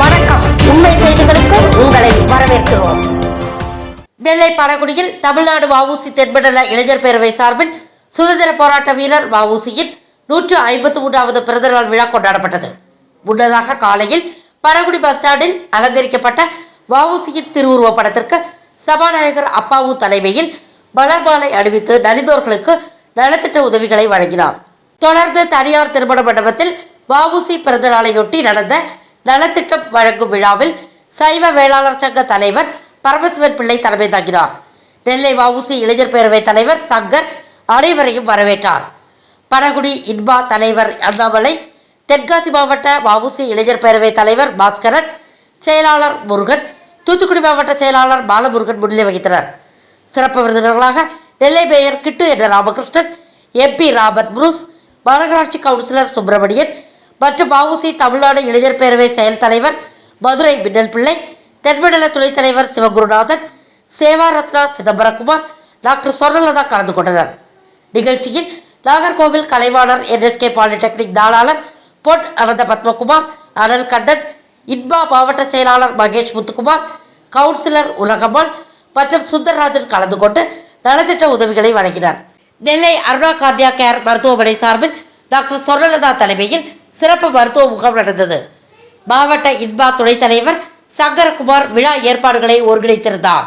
வணக்கம். உண்மை செய்திகளுக்கு உங்களை வரவேற்கிறோம். நெல்லை படகுடியில் தமிழ்நாடு வவுசி தென்படல இளைஞர் பேரவை சார்பில் சுதந்திர போராட்ட வீரர் வவுசியின் நூற்று ஐம்பத்தி மூன்றாவது பிறந்தநாள் விழா கொண்டாடப்பட்டது. முன்னதாக காலையில் படகுடி பஸ் ஸ்டாண்டில் அலங்கரிக்கப்பட்ட வவுசியின் திருவுருவப் படத்திற்கு சபாநாயகர் அப்பாவு தலைமையில் மலர் மாலை அணிவித்து நலிந்தோர்களுக்கு நலத்திட்ட உதவிகளை வழங்கினார். தொடர்ந்து தனியார் திருமண மண்டபத்தில் வவுசி பிறந்த நாளையொட்டி நடந்த நலத்திட்டம் வழங்கும் விழாவில் சைவ வேளாளர் சங்க தலைவர் பரமசிவன் பிள்ளை தலைமை தாங்கினார் நெல்லை வஉசி இளைஞர் பேரவைத் தலைவர் சங்கர் அனைவரையும் வரவேற்றார். பனகுடி இன்பா தலைவர் அண்ணாமலை தென்காசி மாவட்ட வவுசி இளைஞர் பேரவைத் தலைவர் பாஸ்கரன் செயலாளர் முருகன் தூத்துக்குடி மாவட்ட செயலாளர் பாலமுருகன் முன்னிலை வகித்தனர். சிறப்பு விருந்தினர்களாக நெல்லை மேயர் கிட்டு என்ற ராமகிருஷ்ணன் எம்பி ராபர்ட் புரூஸ் மாநகராட்சி கவுன்சிலர் சுப்பிரமணியன் மற்றும் வஉசி தமிழ்நாடு இளைஞர் பேரவை செயல் தலைவர் மதுரை மின்னல் பிள்ளை தென்மண்டல துணைத் தலைவர் சிவகுருநாதன் சேவா ரத்னா சிதம்பரகுமார் டாக்டர் சொர்ணலதா கலந்து கொண்டனர். நிகழ்ச்சியில் நாகர்கோவில் கலைவாணர் என்எஸ்கே பாலிடெக்னிக் தாளாளர் பொன் அனந்த பத்மகுமார் அனல் கண்ணன் இன்பா மாவட்ட செயலாளர் மகேஷ் முத்துக்குமார் கவுன்சிலர் உலகம்மாள் மற்றும் சுந்தரராஜன் கலந்து கொண்டு நலத்திட்ட உதவிகளை வழங்கினார். நெல்லை அருணா கார்டியா கேர் மருத்துவமனை சார்பில் டாக்டர் சொர்ணலதா தலைமையில் சிறப்பு மருத்துவ முகாம் நடந்தது. மாவட்ட இன்பா துணைத் தலைவர் சங்கரகுமார் விழா ஏற்பாடுகளை ஒருங்கிணைத்திருந்தார்.